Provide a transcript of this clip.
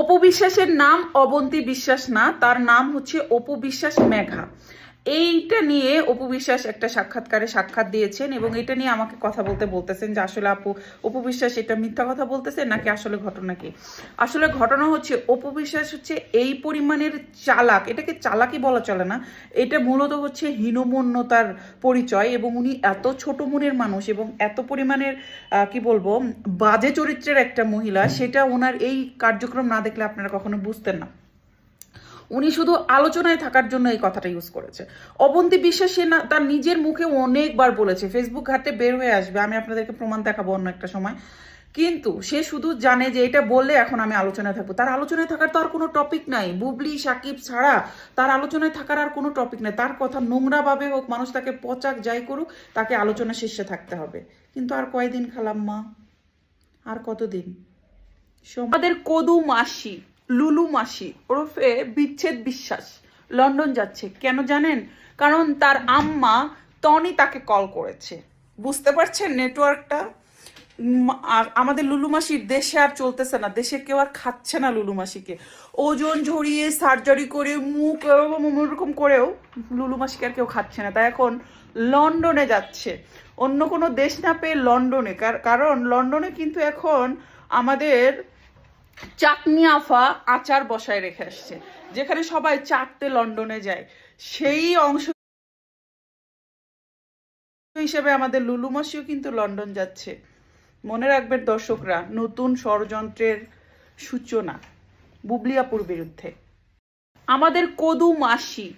অপু বিশ্বাসের নাম অবন্তী বিশ্বাস না তার নাম হচ্ছে অপু বিশ্বাস মেঘা। এইটা নিয়ে অপু বিশ্বাস একটা সাক্ষাৎকারে সাক্ষাৎ দিয়েছেন এবং এটা নিয়ে আমাকে কথা বলতে বলতেছেন যে আসলে আপু, অপু বিশ্বাস এটা মিথ্যা কথা বলতেছে নাকি আসলে ঘটনা কি? আসলে ঘটনা হচ্ছে অপু বিশ্বাস হচ্ছে এই পরিমাণের চালাক, এটাকে চালাকি বলা চলে না, এটা মূলত হচ্ছে হীনমন্যতার পরিচয় এবং উনি এত ছোট মনের মানুষ এবং এত পরিমাণের কি বলব, বাজে চরিত্রের একটা মহিলা, সেটা ওনার এই কার্যক্রম না দেখলে আপনারা কখনো বুঝতেন না। উনি শুধু আলোচনায় থাকার জন্য এই কথাটা ইউজ করেছে। অবন্তী বিশ্বাস সে না, তার নিজের মুখে অনেকবার বলেছে ফেসবুক ঘাটে বের হয়ে আসবে, আমি আপনাদেরকে প্রমাণ দেখাবো অন্য একটা সময়। কিন্তু সে শুধু জানে যে এটা বললে এখন আমি আলোচনায় থাকব। তার আলোচনায় থাকার তো আর কোনো টপিক নাই। বুবলি, সাকিব ছাড়া তার আলোচনায় থাকার আর কোনো টপিক নাই। তার কথা নোংরাভাবে হোক, মানুষ তাকে পচাক যাই করুক, তাকে আলোচনা শীর্ষে থাকতে হবে। কিন্তু আর কয়দিন খালাম্মা? আর কতদিন? আমাদের কদু মাসি লুলু মাসি ওরফে বিচ্ছেদ বিশ্বাস। লন্ডন যাচ্ছে, কেন জানেন? কারণ তার আম্মা টনি তাকে কল করেছে। বুঝতে পারছেন নেটওয়ার্কটা? আমাদের লুলু মাসির দেশে আর চলতেছে না, দেশে কেউ আর খাচ্ছে না লুলু মাসিকে। ওজন ঝরিয়ে সার্জারি করে মুখ এরকম করেও লুলু মাসিকে আর কেউ খাচ্ছে না। তাই এখন লন্ডনে যাচ্ছে। অন্য কোনো দেশ না পেয়ে লন্ডনে, কার- কারণ লন্ডনে কিন্তু এখন আমাদের চাটনি আফা আচার বসায় রেখে আসছে, যেখানে সবাই চাটতে লন্ডনে যায়। সেই অংশ হিসেবে আমাদের লুলু মাসিও কিন্তু লন্ডন যাচ্ছে। মনে রাখবেন দর্শকরা, নতুন ষড়যন্ত্রের সূচনা বুবলিয়াপুর বিরুদ্ধে। আমাদের কদু মাসি